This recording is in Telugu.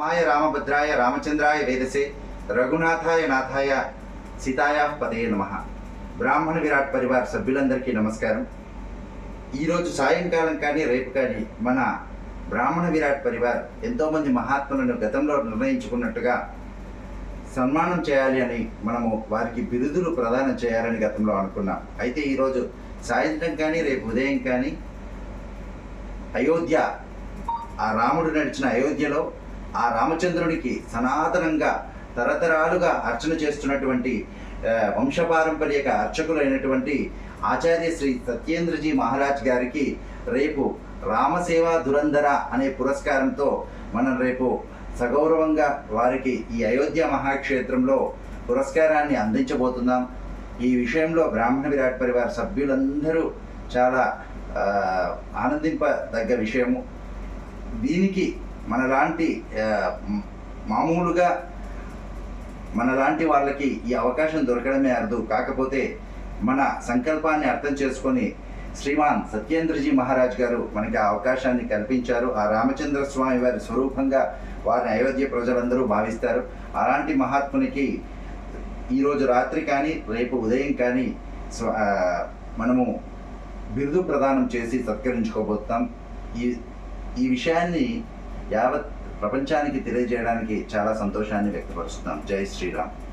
రామాయ రామభద్రాయ రామచంద్రాయ వేదసే రఘునాథాయ నాథాయ సీతాయ పదే నమ. బ్రాహ్మణ విరాట్ పరివార్ సభ్యులందరికీ నమస్కారం. ఈరోజు సాయంకాలం కానీ రేపు కానీ మన బ్రాహ్మణ విరాట్ పరివార్ ఎంతోమంది మహాత్ములను గతంలో నిర్ణయించుకున్నట్టుగా సన్మానం చేయాలి అని మనము వారికి బిరుదులు ప్రదానం చేయాలని గతంలో అనుకున్నాం. అయితే ఈరోజు సాయంత్రం కానీ రేపు ఉదయం కానీ అయోధ్య ఆ రాముడు నడిచిన అయోధ్యలో ఆ రామచంద్రునికి సనాతనంగా తరతరాలుగా అర్చన చేస్తున్నటువంటి వంశపారంపర్యక అర్చకులైనటువంటి ఆచార్య శ్రీ సత్యేంద్రజీ మహారాజ్ గారికి రేపు రామసేవా దురంధర అనే పురస్కారంతో మనం రేపు సగౌరవంగా వారికి ఈ అయోధ్య మహాక్షేత్రంలో పురస్కారాన్ని అందించబోతున్నాం. ఈ విషయంలో బ్రాహ్మణ విరాట్ పరివార సభ్యులందరూ చాలా ఆనందింపదగ్గ విషయము. దీనికి మనలాంటి మామూలుగా మనలాంటి వాళ్ళకి ఈ అవకాశం దొరకడమే అర్థం కాకపోతే మన సంకల్పాన్ని అర్థం చేసుకొని శ్రీమాన్ సత్యేంద్రజీ మహారాజ్ గారు మనకి ఆ అవకాశాన్ని కల్పించారు. ఆ రామచంద్ర స్వామి వారి స్వరూపంగా వారిని అయోధ్య ప్రజలందరూ భావిస్తారు. అలాంటి మహాత్మునికి ఈరోజు రాత్రి కానీ రేపు ఉదయం కానీ స్వ- మనము బిరుదు ప్రదానం చేసి సత్కరించుకోబోతాం. ఈ ఈ విషయాన్ని యావత్ ప్రపంచానికి తెలియజేయడానికి చాలా సంతోషాన్ని వ్యక్తపరుస్తున్నాం. జై శ్రీరామ్.